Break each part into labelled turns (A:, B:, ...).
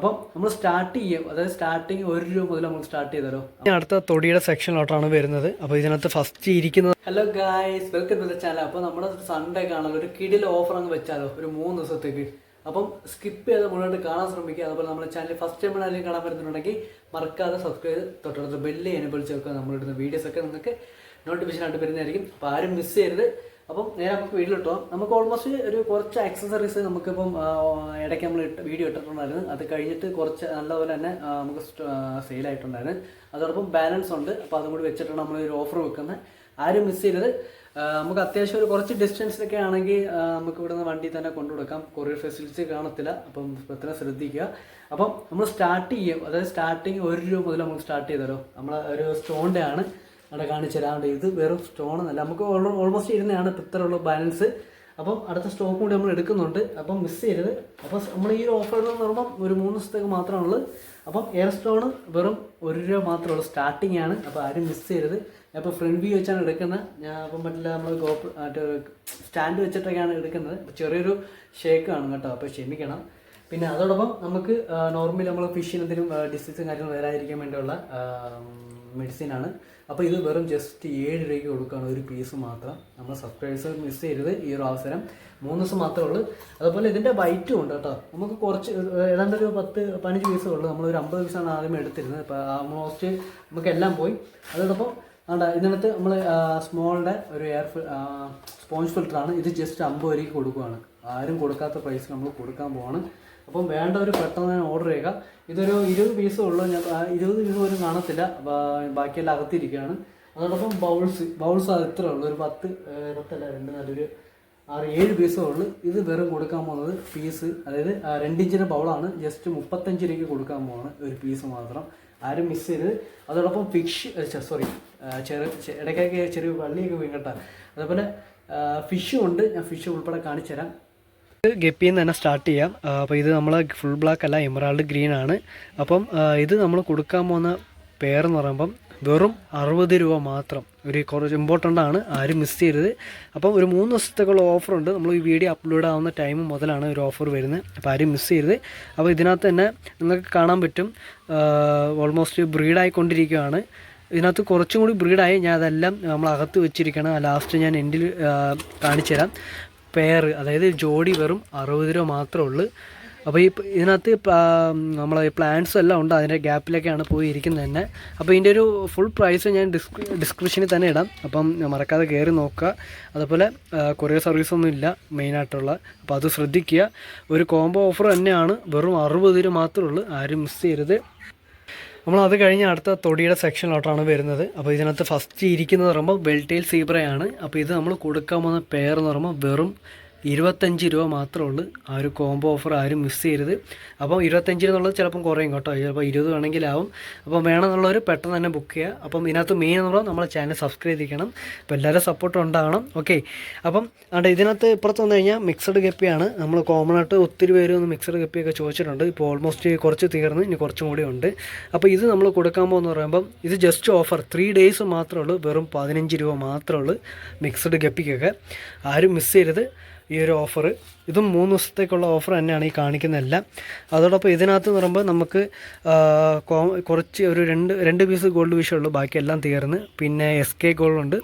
A: അപ്പം നമ്മൾ സ്റ്റാർട്ട് ചെയ്യും. അതായത് സ്റ്റാർട്ടിങ് ഒരു രൂപ മുതൽ നമ്മൾ സ്റ്റാർട്ട് ചെയ്തല്ലോ അടുത്ത തൊടിയുടെ സെക്ഷനിലോട്ടാണ് വരുന്നത്. അപ്പോൾ ഇതിനകത്ത് ഫസ്റ്റ് ഇരിക്കുന്നത് hello guys welcome to the channel അപ്പോൾ നമ്മുടെ സൺഡേ കാണാൻ ഒരു കിടിൽ ഓഫർ അങ്ങ് വെച്ചാലോ ഒരു മൂന്ന് ദിവസത്തേക്ക്. അപ്പം സ്കിപ്പ് ചെയ്ത് മുന്നോട്ട് കാണാൻ ശ്രമിക്കുക. അതുപോലെ നമ്മുടെ ചാനൽ ഫസ്റ്റ് ടൈം ആരെങ്കിലും കാണാൻ പറ്റുന്നുണ്ടെങ്കിൽ മറക്കാതെ സബ്സ്ക്രൈബ് തൊട്ടടുത്ത് ബെല്ല് എനബിൾ വെക്കുക. നമ്മളിടുന്ന വീഡിയോസ് ഒക്കെ നിങ്ങൾക്ക് നോട്ടിഫിക്കേഷൻ ആയിട്ട് വരുന്നതായിരിക്കും. അപ്പോൾ ആരും മിസ് ചെയ്യരുത്. അപ്പം നേരെ നമുക്ക് വീട്ടിലിട്ടോ നമുക്ക് ഓൾമോസ്റ്റ് ഒരു കുറച്ച് ആക്സസറീസ് നമുക്കിപ്പം ഇടയ്ക്ക് നമ്മൾ ഇട്ട് വീഡിയോ ഇട്ടിട്ടുണ്ടായിരുന്നു. അത് കഴിഞ്ഞിട്ട് കുറച്ച് നല്ലപോലെ തന്നെ നമുക്ക് സെയിലായിട്ടുണ്ടായിരുന്നു അതോടൊപ്പം ബാലൻസ് ഉണ്ട്. അപ്പോൾ അതും കൂടി വെച്ചിട്ടാണ് നമ്മൾ ഒരു ഓഫർ വെക്കുന്നത് ആരും മിസ് ചെയ്യരുത്. നമുക്ക് അത്യാവശ്യം ഒരു കുറച്ച് ഡിസ്റ്റൻസിലൊക്കെ ആണെങ്കിൽ നമുക്ക് ഇവിടെ നിന്ന് വണ്ടി തന്നെ കൊണ്ടുകൊടുക്കാം കൊറിയർ ഫെസിലിറ്റി കാണത്തില്ല. അപ്പം പ്രത്യേകം ശ്രദ്ധിക്കുക. അപ്പം നമ്മൾ സ്റ്റാർട്ട് ചെയ്യും. അതായത് സ്റ്റാർട്ടിങ് ഒരു രൂപ മുതൽ നമ്മൾ സ്റ്റാർട്ട് ചെയ്തല്ലോ നമ്മൾ ഒരു സ്റ്റോണിന്റെ ആണ്. അവിടെ കാണിച്ചു തരാണ്ട് ഇത് വെറും സ്റ്റോൺ എന്നല്ല. നമുക്ക് ഓൾമോസ്റ്റ് ഇരുന്നതാണ് ഇപ്പം ഇത്രയുള്ള ബാലൻസ് അപ്പം അടുത്ത സ്റ്റോക്ക് കൂടി നമ്മൾ എടുക്കുന്നുണ്ട്. അപ്പം മിസ് ചെയ്യരുത്. അപ്പം നമ്മൾ ഈ ഓഫർ എന്ന് പറയുമ്പം ഒരു മൂന്ന് ദിവസത്തേക്ക് മാത്രമാണുള്ളത് അപ്പം എയർ സ്റ്റോൺ വെറും ഒരു രൂപ മാത്രമേ ഉള്ളൂ. സ്റ്റാർട്ടിംഗ് ആണ്. അപ്പോൾ ആരും മിസ് ചെയ്യരുത്. അപ്പോൾ ഫ്രണ്ട് വ്യൂ വെച്ചാണ് എടുക്കുന്നത്. ഞാൻ അപ്പം പറ്റില്ല നമ്മൾ ഗോപ്പ് സ്റ്റാൻഡ് വെച്ചിട്ടൊക്കെയാണ് എടുക്കുന്നത്. ചെറിയൊരു ഷേക്ക് ആണ് കേട്ടോ. അപ്പോൾ ക്ഷമിക്കണം. പിന്നെ അതോടൊപ്പം നമുക്ക് നോർമലി നമ്മൾ ഫിഷിന് എന്തെങ്കിലും ഡിസീസും കാര്യങ്ങളും വരാതിരിക്കാൻ വേണ്ടിയുള്ള മെഡിസിൻ ആണ്. അപ്പോൾ ഇത് വെറും ജസ്റ്റ് ഏഴ് രൂപയ്ക്ക് കൊടുക്കുകയാണ് ഒരു പീസ് മാത്രം. നമ്മൾ സബ്സ്ക്രൈബേഴ്സ് മിസ് ചെയ്യരുത് ഈ ഒരു അവസരം. മൂന്ന് ദിവസം മാത്രമേ ഉള്ളൂ. അതുപോലെ ഇതിന്റെ വൈറ്റും ഉണ്ട് കേട്ടോ. നമുക്ക് കുറച്ച് ഏതാണ്ട് ഒരു പത്ത് പതിനഞ്ച് പീസേ ഉള്ളൂ. നമ്മൾ ഒരു അമ്പത് പീസാണ് ആദ്യം എടുത്തിരുന്നത്. ഇപ്പോൾ ഓൾമോസ്റ്റ് നമുക്ക് എല്ലാം പോയി. അതോടൊപ്പം അതാ ഇതിനകത്ത് നമ്മൾ സ്മോളിന്റെ ഒരു എയർ സ്പോഞ്ച് ഫിൽറ്ററാണ് ഇത് ജസ്റ്റ് അമ്പത് രൂപയ്ക്ക് കൊടുക്കുകയാണ് ആരും കൊടുക്കാത്ത പ്രൈസ് നമ്മൾ കൊടുക്കാൻ പോവാണ്. അപ്പം വേണ്ടവർ പെട്ടെന്ന് തന്നെ ഓർഡർ ചെയ്യുക. ഇതൊരു ഇരുപത് പീസേ ഉള്ളൂ. ഞാൻ ഇരുപത് പീസ് പോലും കാണത്തില്ല. ബാക്കിയെല്ലാം അകത്തിരിക്കുകയാണ്. അതോടൊപ്പം ബൗൾസ് ബൗൾസ് അത് ഇത്ര ഉള്ളൂ. ഒരു പത്ത് പത്തല്ല രണ്ട് നല്ലൊരു ആറ് ഏഴ് പീസേ ഉള്ളൂ. ഇത് വെറും കൊടുക്കാൻ പോകുന്നത് പീസ് അതായത് രണ്ടിഞ്ചിന്റെ രണ്ട് ബൗളാണ് ജസ്റ്റ് മുപ്പത്തഞ്ച് രൂപയ്ക്ക് കൊടുക്കാൻ പോകുന്നത് ഒരു പീസ് മാത്രം. ആരും മിസ് ചെയ്ത് അതോടൊപ്പം ഫിഷ് സോറി ചെറു ഇടയ്ക്കൊക്കെ ചെറിയ വള്ളിയൊക്കെ വീങ്ങട്ടെ അതേപോലെ ഫിഷും ഉണ്ട്. ഞാൻ ഫിഷ് ഉൾപ്പെടെ കാണിച്ചു തരാം ഗപ്പിയിൽ നിന്ന് തന്നെ സ്റ്റാർട്ട് ചെയ്യാം. അപ്പോൾ ഇത് നമ്മൾ ഫുൾ ബ്ലാക്ക് അല്ല എമറാൾഡ് ഗ്രീൻ ആണ്. അപ്പം ഇത് നമ്മൾ കൊടുക്കാൻ പോകുന്ന പേരെന്ന് പറയുമ്പം വെറും അറുപത് രൂപ മാത്രം. ഒരു കുറച്ച് ഇമ്പോർട്ടന്റ് ആണ് ആരും മിസ് ചെയ്യരുത്. അപ്പം ഒരു മൂന്ന് ദിവസത്തേക്കുള്ള ഓഫറുണ്ട് നമ്മൾ ഈ വീഡിയോ അപ്ലോഡ് ആവുന്ന ടൈം മുതലാണ് ഒരു ഓഫർ വരുന്നത്. അപ്പോൾ ആരും മിസ് ചെയ്യരുത്. അപ്പോൾ ഇതിനകത്ത് തന്നെ നിങ്ങൾക്ക് കാണാൻ പറ്റും ഓൾമോസ്റ്റ് ബ്രീഡായിക്കൊണ്ടിരിക്കുകയാണ് ഇതിനകത്ത് കുറച്ചും കൂടി ബ്രീഡായി ഞാൻ അതെല്ലാം നമ്മൾ അകത്ത് വെച്ചിരിക്കണം ലാസ്റ്റ് ഞാൻ എൻഡിൽ കാണിച്ചു തരാം പെയർ അതായത് ജോഡി വെറും അറുപത് രൂപ മാത്രമേ ഉള്ളൂ. അപ്പോൾ ഈ ഇതിനകത്ത് നമ്മളെ പ്ലാൻസ് എല്ലാം ഉണ്ട്. അതിന്റെ ഗ്യാപ്പിലൊക്കെയാണ് പോയി ഇരിക്കുന്നത് തന്നെ. അപ്പോൾ ഇതിന്റെ ഒരു ഫുൾ പ്രൈസ് ഞാൻ ഡിസ്ക്രി ഡിസ്ക്രിപ്ഷനിൽ തന്നെ ഇടാം. അപ്പം മറക്കാതെ കയറി നോക്കുക. അതുപോലെ കൊറിയർ സർവീസൊന്നും ഇല്ല മെയിനായിട്ടുള്ള അപ്പോൾ അത് ശ്രദ്ധിക്കുക. ഒരു കോംബോ ഓഫർ തന്നെയാണ്. വെറും അറുപത് രൂപ മാത്രമേ ഉള്ളൂ. ആരും മിസ് ചെയ്യരുത്. നമ്മൾ അത് കഴിഞ്ഞ് അടുത്ത തൊടിയുടെ സെക്ഷനിലോട്ടാണ് വരുന്നത്. അപ്പോൾ ഇതിനകത്ത് ഫസ്റ്റ് ഇരിക്കുന്നത് പറയുമ്പോൾ ബെൽറ്റെയിൽ സീബ്രയാണ് അപ്പോൾ ഇത് നമ്മൾ കൊടുക്കാൻ പോകുന്ന പെയർ എന്ന് പറയുമ്പോൾ വെറും ഇരുപത്തഞ്ച് രൂപ മാത്രമേ ഉള്ളൂ. ആ ഒരു കോംബോ ഓഫർ ആരും മിസ് ചെയ്യരുത്. അപ്പം ഇരുപത്തഞ്ചിന് എന്നുള്ളത് ചിലപ്പം കുറയും കേട്ടോ. ചിലപ്പോൾ ഇരുപത് വേണമെങ്കിലാവും. അപ്പം വേണമെന്നുള്ളവർ പെട്ടെന്ന് തന്നെ ബുക്ക് ചെയ്യുക. അപ്പം ഇതിനകത്ത് മെയിൻ എന്നുള്ളത് നമ്മളെ ചാനൽ സബ്സ്ക്രൈബ് ചെയ്യണം അപ്പോൾ എല്ലാവരും സപ്പോർട്ട് ഉണ്ടാകണം ഓക്കെ അപ്പം അവിടെ ഇതിനകത്ത് ഇപ്പുറത്ത് വന്നു കഴിഞ്ഞാൽ മിക്സഡ് ഗപ്പിയാണ് നമ്മൾ കോമൺ ആയിട്ട് ഒത്തിരി പേര് ഒന്ന് മിക്സഡ് ഗപ്പിയൊക്കെ ചോദിച്ചിട്ടുണ്ട്. ഇപ്പോൾ ഓൾമോസ്റ്റ് കുറച്ച് തീർന്ന്. ഇനി കുറച്ചും കൂടി ഉണ്ട്. അപ്പോൾ ഇത് നമ്മൾ കൊടുക്കാൻ പോകുന്ന പറയുമ്പം ഇത് ജസ്റ്റ് ഓഫർ ത്രീ ഡേയ്സ് മാത്രമേ ഉള്ളൂ. വെറും പതിനഞ്ച് രൂപ മാത്രമേ ഉള്ളൂ മിക്സഡ് ഗപ്പിക്കൊക്കെ ആരും മിസ് ചെയ്യരുത്. ഈ ഒരു ഓഫർ ഇതും മൂന്ന് ദിവസത്തേക്കുള്ള ഓഫർ തന്നെയാണ് ഈ കാണിക്കുന്നതെല്ലാം അതോടൊപ്പം ഇതിനകത്ത് പറയുമ്പോൾ നമുക്ക് കുറച്ച് ഒരു രണ്ട് രണ്ട് പീസ് ഗോൾഡ് വിഷയം ഉള്ളൂ. ബാക്കിയെല്ലാം തീർന്ന്. പിന്നെ എസ് കെ ഗോൾഡുണ്ട്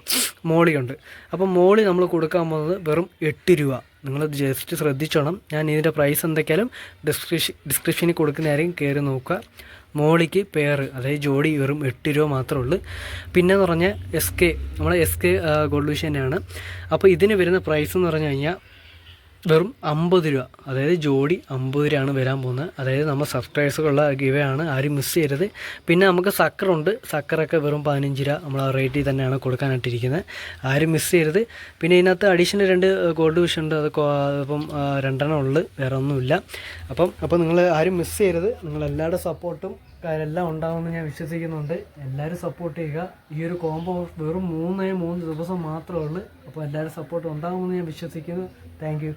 A: മോളിയുണ്ട് അപ്പോൾ മോളി നമ്മൾ കൊടുക്കാൻ പോകുന്നത് വെറും എട്ട് രൂപ. നിങ്ങൾ ജസ്റ്റ് ശ്രദ്ധിച്ചോണം. ഞാൻ ഇതിന്റെ പ്രൈസ് എന്തൊക്കെയാലും ഡിസ്ക്രിപ്ഷൻ ഡിസ്ക്രിപ്ഷനിൽ കൊടുക്കുന്നതായിരിക്കും കയറി നോക്കുക. മോളിക്ക് പെയർ അതായത് ജോഡി വെറും എട്ട് രൂപ മാത്രമേ ഉള്ളൂ. പിന്നെ എന്ന് പറഞ്ഞാൽ എസ് കെ നമ്മളെ എസ് കെ ഗോൾഡ് വിഷ തന്നെയാണ്. അപ്പോൾ ഇതിന് വരുന്ന പ്രൈസ് എന്ന് പറഞ്ഞു കഴിഞ്ഞാൽ വെറും അമ്പത് രൂപ. അതായത് ജോഡി അമ്പത് രൂപയാണ് വരാൻ പോകുന്നത്. അതായത് നമ്മൾ സബ്സ്ക്രൈബേഴ്സുള്ള ഗിവയാണ് ആരും മിസ് ചെയ്യരുത്. പിന്നെ നമുക്ക് സക്കറുണ്ട് സക്കറൊക്കെ വെറും പതിനഞ്ച് രൂപ നമ്മൾ ആ റേറ്റിൽ തന്നെയാണ് കൊടുക്കാനായിട്ടിരിക്കുന്നത് ആരും മിസ് ചെയ്യരുത്. പിന്നെ ഇതിനകത്ത് അഡീഷണൽ രണ്ട് ഗോൾഡ് വിഷ് ഉണ്ട്. അത് ഇപ്പം രണ്ടെണ്ണം ഉള്ളു. വേറെ ഒന്നുമില്ല. അപ്പം അപ്പോൾ നിങ്ങൾ ആരും മിസ് ചെയ്യരുത്. നിങ്ങളെല്ലാവരുടെ സപ്പോർട്ടും കാര്യമെല്ലാം ഉണ്ടാകുമെന്ന് ഞാൻ വിശ്വസിക്കുന്നുണ്ട്. എല്ലാവരും സപ്പോർട്ട് ചെയ്യുക. ഈ ഒരു കോംബോ വെറും മൂന്നേ മൂന്ന് ദിവസം മാത്രമേ ഉള്ളൂ. അപ്പോൾ എല്ലാവരും സപ്പോർട്ട് ഉണ്ടാകുമെന്ന് ഞാൻ വിശ്വസിക്കുന്നു. താങ്ക്